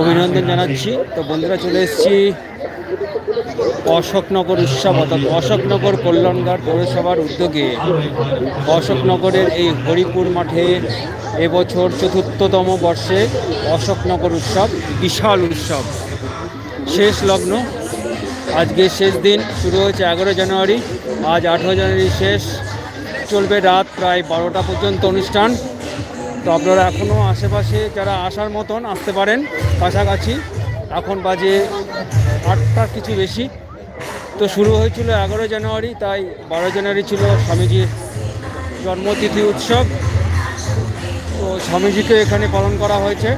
অভিনন্দন জানাচ্ছি। তো বন্ধুরা চলে এসেছি অশোকনগর উৎসব, অর্থাৎ অশোকনগর কল্যাণগড় পৌরসভার উদ্যোগে। অশোকনগরের এই হরিপুর মাঠে এবছর চতুর্থতম বর্ষে অশোকনগর উৎসব, বিশাল উৎসব। শেষ লগ্ন। আজকে শেষ দিন, শুরু হয়েছে এগারো জানুয়ারি। আজ আঠেরো জানুয়ারি শেষ। চলবে রাত প্রায় বারোটা পর্যন্ত অনুষ্ঠান। তো আপনারা এখনও আশেপাশে যারা আসার মতন আসতে পারেন কাছাকাছি এখন বাজে আটটার কিছু বেশি। তো শুরু হয়েছিল এগারো জানুয়ারি, তাই বারো জানুয়ারি ছিল স্বামীজির জন্মতিথি উৎসব। তো স্বামীজিকে এখানে পালন করা হয়েছে।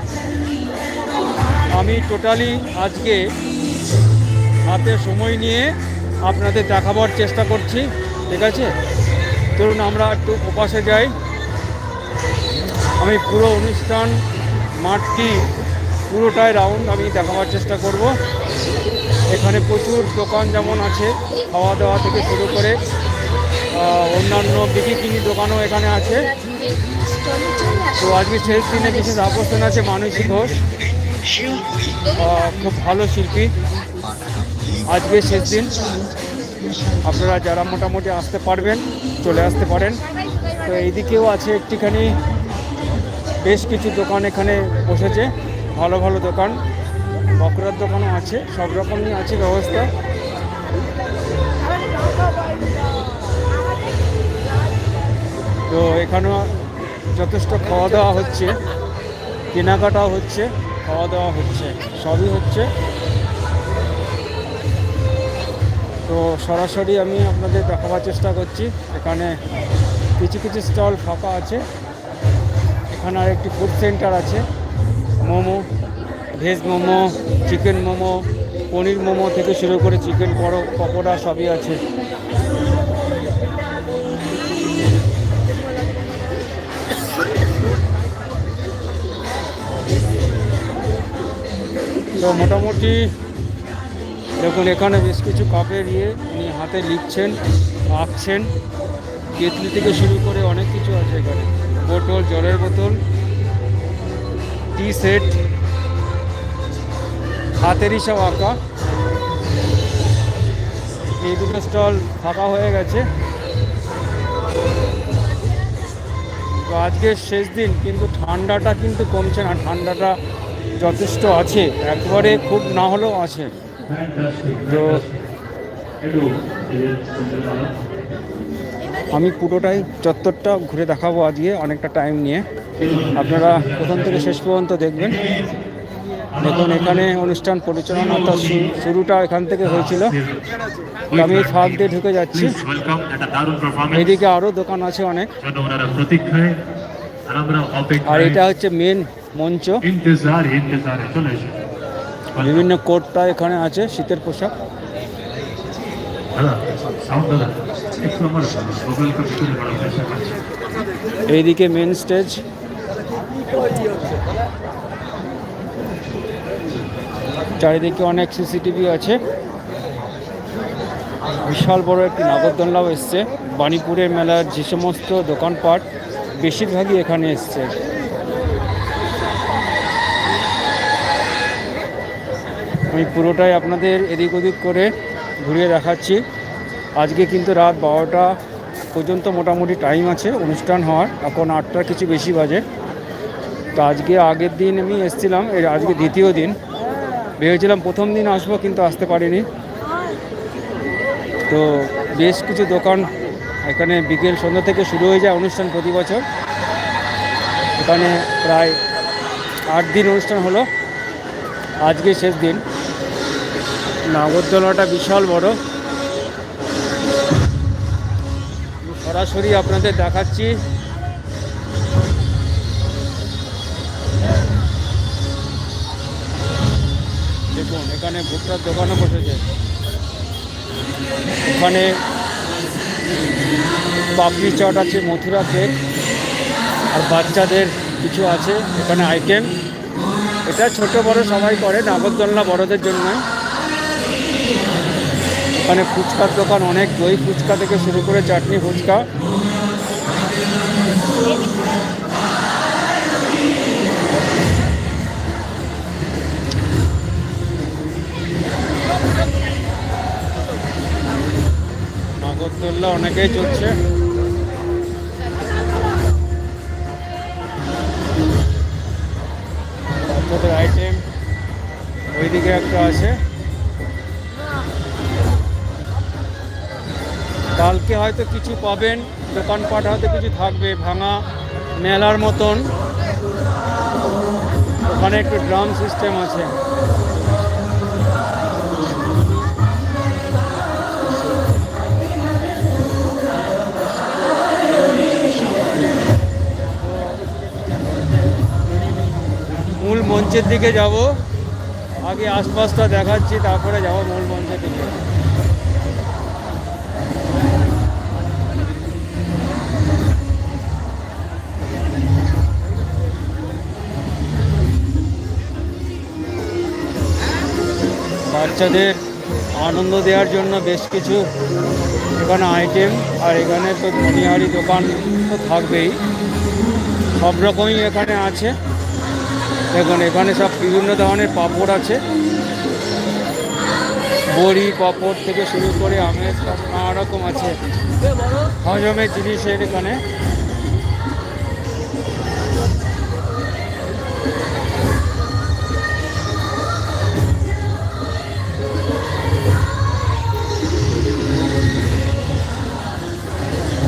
আমি টোটালি আজকে হাতে সময় নিয়ে আপনাদের দেখাবার চেষ্টা করছি, ঠিক আছে? ধরুন আমরা একটু ওপাশে যাই। আমি পুরো অনুষ্ঠান, মাঠটি পুরোটাই রাউন্ড আমি দেখাবার চেষ্টা করব। এখানে প্রচুর দোকান যেমন আছে খাওয়া দাওয়া থেকে শুরু করে অন্যান্য বিক্রি কিনি দোকানও এখানে আছে। তো আজকে শেষ দিনে বিশেষ আকর্ষণ আছে, মানসী ঘোষ খুব ভালো শিল্পী। আজকে শেষ দিন। আপনারা যারা মোটামুটি আসতে পারবেন, চলে আসতে পারেন। তো এইদিকেও আছে একটিখানি বেশ কিছু দোকান এখানে বসেছে, ভালো ভালো দোকান, বকরার দোকানও আছে, সব রকমই আছে ব্যবস্থা। তো এখানেও যথেষ্ট খাওয়া দাওয়া হচ্ছে, কেনাকাটাও হচ্ছে খাওয়া দাওয়া হচ্ছে, সবই হচ্ছে। তো সরাসরি আমি আপনাদের দেখাবার চেষ্টা করছি, এখানে কিছু কিছু স্টল ফাঁকা আছে। এখানে একটি ফুড সেন্টার আছে। মোমো ভেজ মোমো চিকেন মোমো, পনির মোমো থেকে শুরু করে চিকেন বড় পকোড়া সবই আছে। তো মোটামুটি দেখুন, এখানে বেশ কিছু কাপের ইয়ে উনি হাতে লিখছেন, আঁকছেন। কেতলি থেকে শুরু করে অনেক কিছু আছে এখানে। বোতল জলের বোতল টি সেট হাতেরই সব আঁকা। এই দুটো স্টল ফাঁকা হয়ে গেছে। তো আজকে শেষ দিন কিন্তু ঠান্ডাটা কিন্তু কমছে না ঠান্ডাটা যথেষ্ট আছে একবারে খুব না হলেও আছে। তো আমি পুরোটাই চত্বরটা ঘুরে দেখাবো আজকে, অনেকটা টাইম নিয়ে। আপনারা প্রথম থেকে শেষ পর্যন্ত দেখবেন। দেখুন, এখানে অনুষ্ঠান পরিচালনাটা শু- শুরুটা এখান থেকে হয়েছিল। আমি ফাঁক দিয়ে ঢুকে যাচ্ছি। এইদিকে আরও দোকান আছে অনেক। আর এটা হচ্ছে মেন মঞ্চ। বিভিন্ন কোটটা এখানে আছে, শীতের পোশাক। এইদিকে মেন স্টেজ চারিদিকে অনেক সিসিটিভি আছে। বিশাল বড় একটি নাগরদোলনাও এসছে। বাণীপুরের মেলার যে সমস্ত দোকানপাট, বেশিরভাগই এখানে এসছে। আমি পুরোটাই আপনাদের এদিক ওদিক করে ঘুরিয়ে দেখাচ্ছি। আজকে কিন্তু রাত বারোটা পর্যন্ত মোটামুটি টাইম আছে, অনুষ্ঠান হওয়ার। এখন আটটার কিছু বেশি বাজে। তো আজকে আগের দিন আমি এসেছিলাম, এর আজকে দ্বিতীয় দিন। ভেবেছিলাম প্রথম দিন আসব, কিন্তু আসতে পারিনি। তো বেশ কিছু দোকান এখানে বিকেল সন্ধ্যা থেকে শুরু হয়ে যায় অনুষ্ঠান প্রতি বছর। এখানে প্রায় আট দিন অনুষ্ঠান হলো। আজকে শেষ দিন। নাগরদোলাটা বিশাল বড়। সরাসরি আপনাদের দেখাচ্ছি। দেখুন, এখানে ভুট্টার দোকানও বসেছে। ওখানে পাপড়ি চাট আছে, মথুরা কেক আর বাচ্চাদের কিছু আছে, এখানে আইটেম এটা ছোট বড় সবাই করে নাগরদোলনা বড়দের জন্য এখানে ফুচকার দোকান, অনেক দই ফুচকা থেকে শুরু করে চাটনি ফুচকা। নাগরদোল্লা অনেকেই চলছে। আইটেম ওইদিকে একটা আছে। কালকে হয়তো কিছু পাবেন দোকানপাট হয়তো কিছু থাকবে, ভাঙা মেলার মতন। ওখানে একটু ড্রাম সিস্টেম আছে। মূল মঞ্চের দিকে যাব। আগে আশপাশটা দেখাচ্ছি, তারপরে যাব মূল মঞ্চের দিকে। বাচ্চাদের আনন্দ দেওয়ার জন্য বেশ কিছু এখানে আইটেম আর এখানে তো মনিহারি দোকান তো থাকবেই। সব রকমই এখানে আছে। দেখুন, এখানে সব বিভিন্ন ধরনের পাপড় আছে। বড়ি, পাপড় থেকে শুরু করে আমের, সব নানা রকম আছে। হজমের জিনিসের এখানে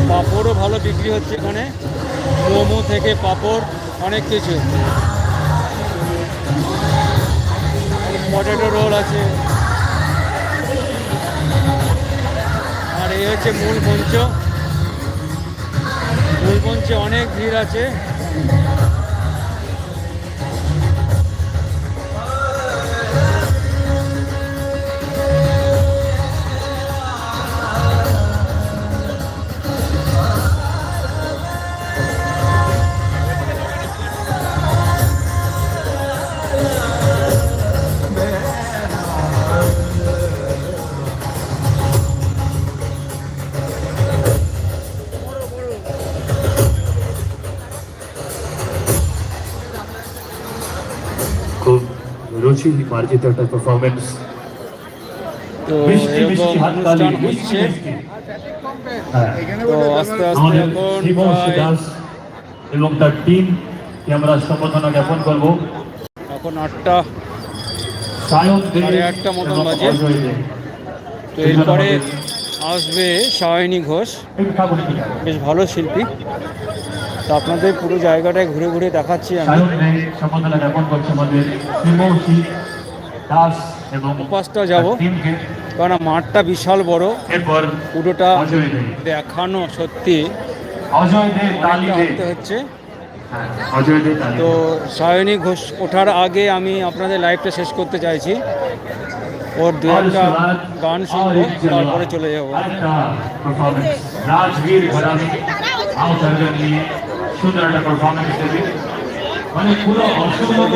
পাঁপড়ও ভালো বিক্রি হচ্ছে এখানে। মোমো থেকে পাঁপড়, অনেক কিছু। পটেটো রোল আছে। আর এই হচ্ছে মূল মঞ্চ। মূল মঞ্চে অনেক ভিড় আছে। রুচি মার্জিত একটা পারফরমেন্স তো এরকম অনুষ্ঠান হচ্ছে হ্যাঁ তো আস্তে আস্তে এখন প্রায় এবং তার টিমকে আমরা সম্বোধনা জ্ঞাপন করব। এখন আটটা সাড়ে আটটা মতন বাজে। তো এরপরে আসবে সায়নী ঘোষ। বেশ ভালো শিল্পী। তো আপনাদের পুরো জায়গাটায় ঘুরে ঘুরে দেখাচ্ছি আমি। উপাসটা যাব কারণ মাঠটা বিশাল বড়। এরপর পুরোটা দেখানো সত্যি হচ্ছে। হ্যাঁ, তো সায়নী ঘোষ ওঠার আগে আমি আপনাদের লাইভটা শেষ করতে চাইছি। ওর দু একটা গান শুনব তারপরে চলে যাব। রাজবীর সুন্দর একটা পারফরমেন্স দেবে মানে পুরো অসম্ভব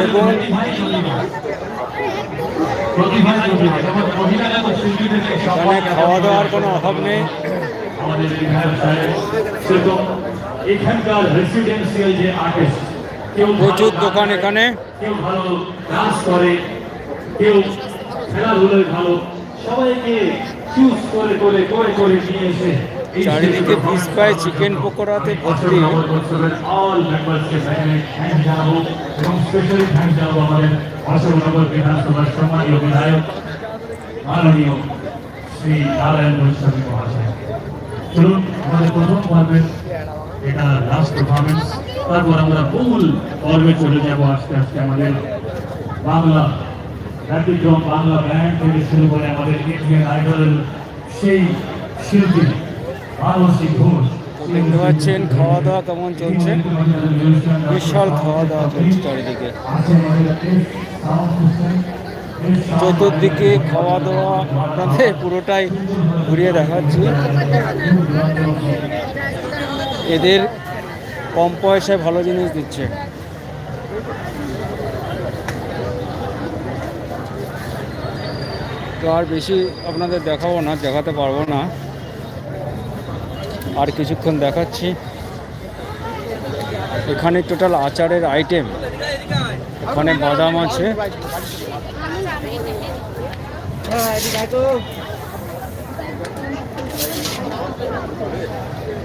খাওয়া দাওয়ার কোনো অভাব নেই। আমাদের বিধায়ক সাহেব এখানকার রেসিডেন্সিয়াল যে আর্টিস্ট কেউ প্রচুর দোকান এখানে। কেউ ভালো ডান্স করে কেউ খেলাধুলোয় ভালো সবাইকে চুজ করে করে করে করে নিয়ে এসে চারিদিকে পিস পায় চিকেন পকোড়াতে ভর্তি। শ্রী নারায়ণ এটা লাস্ট পারফরমেন্স তারপর আমরা মূল পর্বে চলে যাব আস্তে আস্তে আমাদের বাংলা ব্যতিক্রম বাংলা ব্যান্ড থেকে শুরু করে আমাদের ইন্ডিয়ান আইডলের সেই শিল্পী। দেখতে পাচ্ছেন খাওয়া দাওয়া কেমন চলছে? বিশাল খাওয়া দাওয়া চলছে চারিদিকে। চতুর্দিকে খাওয়া দাওয়া আপনাদের পুরোটাই ঘুরিয়ে দেখাচ্ছি। এদের কম পয়সায় ভালো জিনিস দিচ্ছে। তো আর বেশি আপনাদের দেখাবো না, দেখাতে পারব না। আর কিছুক্ষণ দেখাচ্ছি। এখানে টোটাল আচারের আইটেম এখানে বাদাম আছে।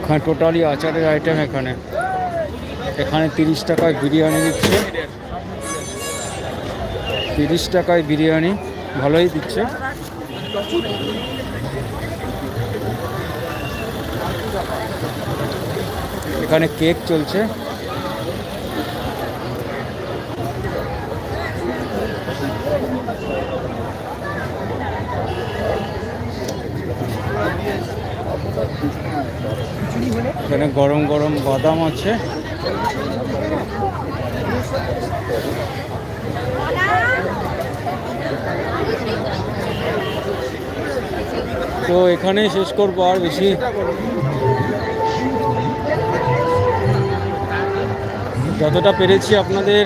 এখানে টোটালি আচারের আইটেম এখানে। এখানে তিরিশ টাকায় বিরিয়ানি দিচ্ছে। তিরিশ টাকায় বিরিয়ানি, ভালোই দিচ্ছে। এখানে কেক চলছে। এখানে গরম গরম বাদাম আছে। তো এখানেই শেষ করব আর বেশি যতটা পেরেছি আপনাদের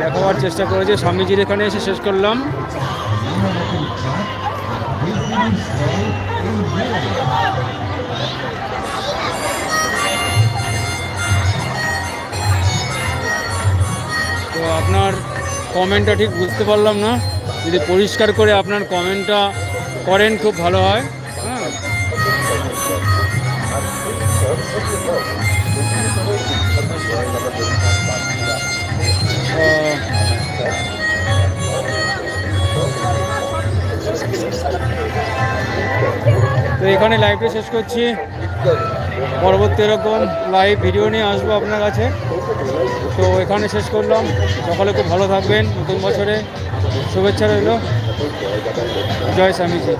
দেখাবার চেষ্টা করেছি, স্বামীজির এখানে এসে শেষ করলাম। তো আপনার কমেন্টটা ঠিক বুঝতে পারলাম না। যদি পরিষ্কার করে আপনার কমেন্টটা করেন, খুব ভালো হয়। তো এখানে লাইভটা শেষ করছি। পরবর্তী এরকম লাইভ ভিডিও নিয়ে আসব আপনার কাছে। তো এখানে শেষ করলাম। সকলে খুব ভালো থাকবেন নতুন বছরে। শুভেচ্ছা রইল। জয় স্বামীজি।